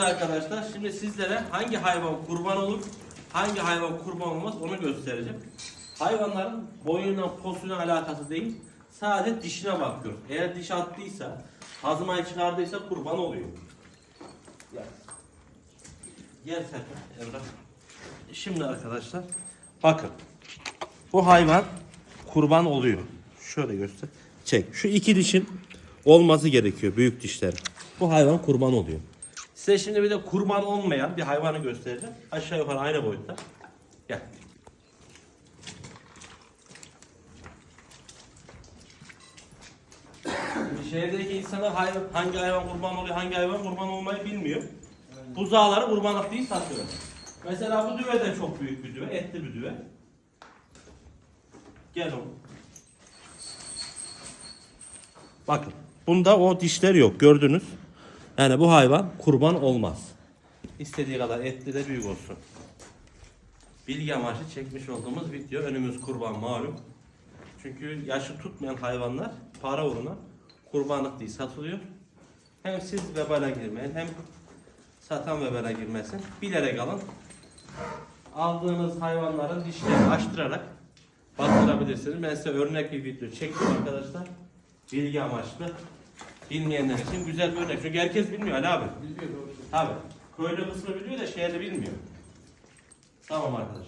Arkadaşlar şimdi sizlere hangi hayvan kurban olur, hangi hayvan kurban olmaz onu göstereceğim. Hayvanların boyuna, posuna alakası değil. Sadece dişine bakıyoruz. Eğer diş attıysa, hazmayı çıkardıysa kurban oluyor. Gel. Gel Serkan. Şimdi arkadaşlar bakın. Bu hayvan kurban oluyor. Şöyle göster. Çek. Şu iki dişin olması gerekiyor. Büyük dişler. Bu hayvan kurban oluyor. Size şimdi bir de kurban olmayan bir hayvanı göstereceğim. Aşağı yukarı aynı boyutta. Gel. Şimdi şehirdeki insanlar hayvan, hangi hayvan kurban oluyor, hangi hayvan kurban olmayı bilmiyor. Buzağları kurbanlık değil satıyor. Mesela bu düve de çok büyük bir düve, etli bir düve. Gel oğlum. Bakın. Bunda o dişler yok. Gördünüz. Yani bu hayvan kurban olmaz. İstediği kadar etli de büyük olsun. Bilgi amaçlı çekmiş olduğumuz video. Önümüz kurban malum. Çünkü yaşı tutmayan hayvanlar para uğruna kurbanlık değil satılıyor. Hem siz vebale girmeyin hem satan vebale girmesin. Bilerek alın. Aldığınız hayvanların dişlerini açtırarak baktırabilirsiniz. Ben size örnek bir video çektim arkadaşlar. Bilgi amaçlı. Bilmeyenler için güzel bir örnek. Çünkü herkes bilmiyor Ali abi. Bilmiyor doğru. Tabii. Köylü kısmı biliyor da şehirli bilmiyor. Tamam arkadaşlar.